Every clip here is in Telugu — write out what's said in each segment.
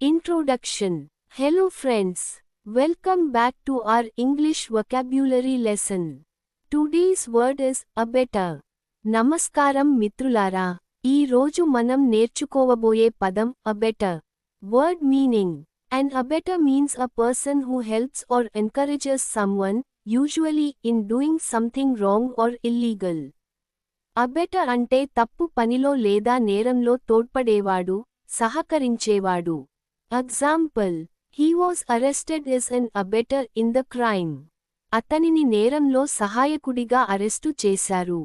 Introduction Hello friends. Welcome back to our English vocabulary lesson. Today's word is abetter. నమస్కారం మిత్రులారా ఈ రోజు మనం నేర్చుకోవబోయే పదం abettor word meaning and abettor means a person who helps or encourages someone usually in doing something wrong or illegal abettor అంటే తప్పు పనిలో లేదా నేరంలో తోడ్పడేవాడు సహకరించేవాడు example he was arrested as an abettor in the crime అతనిని నేరంలో సహాయకుడిగా అరెస్టు చేశారు.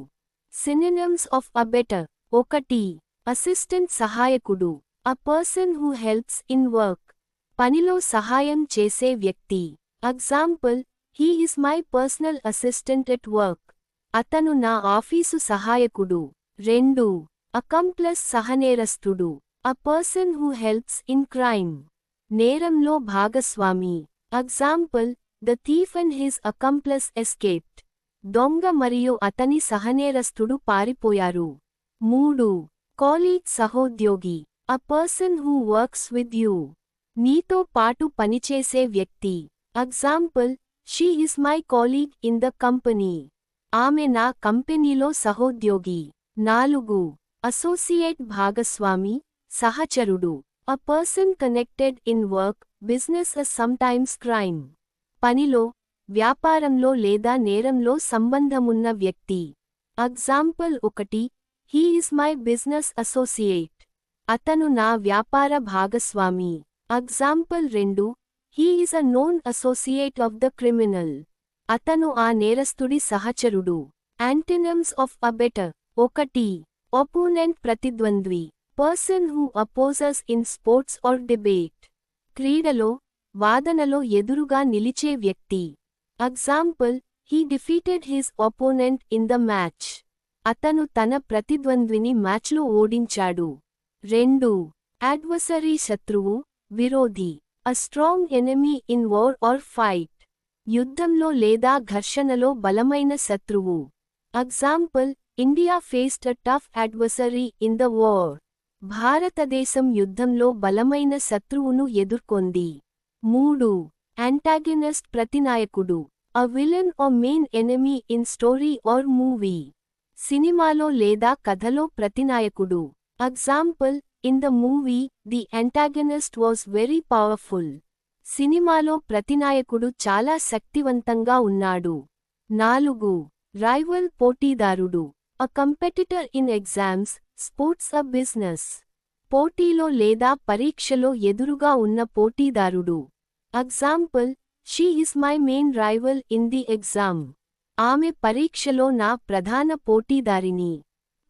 సినినమ్స్ ఆఫ్ అబెటర్ ఒకటి అసిస్టెంట్ సహాయకుడు a person who helps in work పనిలో సహాయం చేసే వ్యక్తి. Example he is my personal assistant at work అతను నా ఆఫీసు సహాయకుడు. రెండు accomplice సహనేరస్తుడు. A person who helps in crime నేరంలో భాగస్వామి. Example the thief and his accomplice escaped దొంగ మరియు అతని సహనేరస్తుడు పారిపోయారు. మూడు కాలీగ్ సహోద్యోగి. A person who works with you నీతో పాటు పనిచేసే వ్యక్తి. Example she is my colleague in the company ఆమె నా కంపెనీలో సహోద్యోగి. నాలుగు అసోసియేట్ భాగస్వామి. సహచరుడు. A person connected in work business a sometimes crime పనిలో వ్యాపారంలో లేదా నేరంలో సంబంధమున్న వ్యక్తి. ఎగ్జాంపుల్ ఒకటి he is my business associate అతను నా వ్యాపార భాగస్వామి. ఎగ్జాంపుల్ రెండు he is a known associate of the criminal అతను ఆ నేరస్తుడి సహచరుడు. యాంటినమ్స్ ఆఫ్ అబెటర్ ఒకటి opponent ప్రతిద్వంద్వి. Person who opposes in sports or debate క్రీడలో వాదనలో ఎదురుగా నిలిచే వ్యక్తి example he defeated his opponent in the match అతను తన ప్రతిద్వంద్విని మ్యాచ్లో ఓడించాడు రెండు అడ్వసరీ శత్రువు విరోధి a strong enemy in war or fight యుద్ధంలో లేదా ఘర్షణలో బలమైన శత్రువు example India faced a tough adversary in the war భారతదేశం యుద్ధంలో బలమైన శత్రువును ఎదుర్కొంది. మూడు. Antagonist ప్రతినాయకుడు. A villain or main enemy in story or movie సినిమాలో లేదా కథలో ప్రతినాయకుడు. Example in the movie the antagonist was very powerful సినిమాలో ప్రతినాయకుడు చాలా శక్తివంతంగా ఉన్నాడు. నాలుగు. Rival పోటీదారుడు. A competitor in exams sports a business. పోటీలో లేదా పరీక్షలో ఎదురుగా ఉన్న పోటీదారుడు. Example she is my main rival in the exam ఆమె పరీక్షలో నా ప్రధాన పోటీదారిని.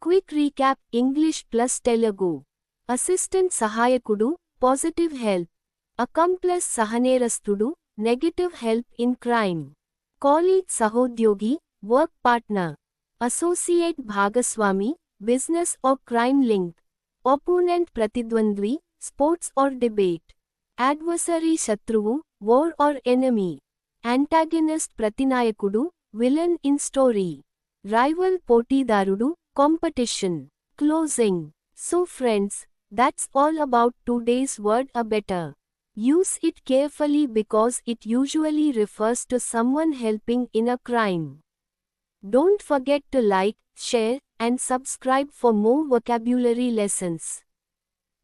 Quick recap English plus Telugu assistant సహాయకుడు positive help accomplice సహనేరస్తుడు negative help in crime colleague సహోద్యోగి వర్క్ పార్ట్నర్ అసోసియేట్ భాగస్వామి business or crime link, opponent pratidwandvi, sports or debate, adversary shatruvu, war or enemy, antagonist pratinayakudu, villain in story, rival potidarudu, competition, closing. So friends, that's all about today's word a better. Use it carefully because it usually refers to someone helping in a crime. Don't forget to like, share, and subscribe for more vocabulary lessons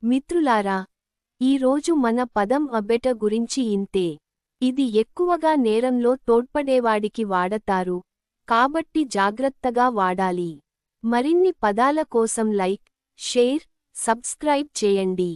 మిత్రులారా ఈరోజు మన పదం అబెట గురించి ఇంతే. ఇది ఎక్కువగా నేరంలో తోడ్పడేవాడికి వాడతారు. కాబట్టి జాగ్రత్తగా వాడాలి. మరిన్ని పదాల కోసం లైక్ షేర్ సబ్స్క్రైబ్ చేయండి.